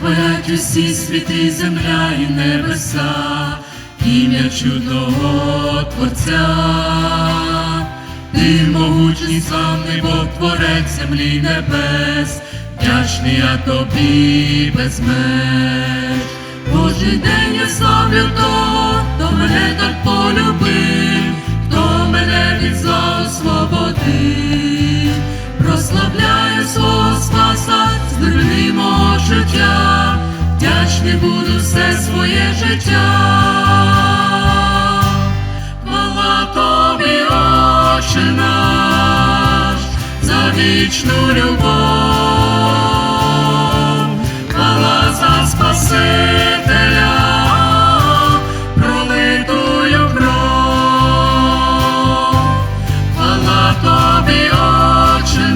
Творять усі світи, земля і небеса, ім'я чудного Творця. Ти могутній славний Бог, творець землі небес, вдячний я тобі без меж. Кожний день я славлю того, хто мене так полюбив, вдячний буду все своє життя. Хвала тобі, Отче наш, за вічну любов, хвала за Спасителя, пролитую кров, хвала тобі, Отче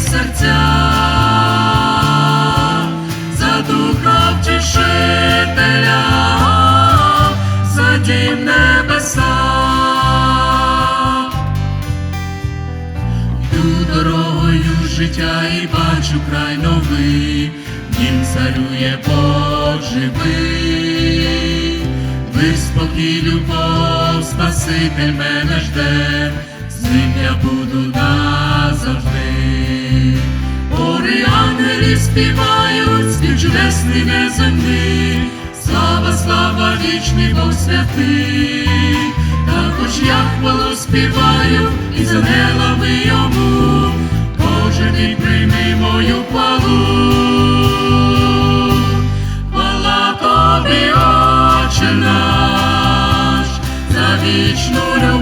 серця, життя і бачу край новий, в нім царює Бог живий, виспокій любов, Спаситель мене жде, з ним я буду назавжди. Ори ангелів співають, спів чудесний неземний, слава, слава, вічний Бог святий, також я хвалу співаю і з ангелами йому, тобі, Отче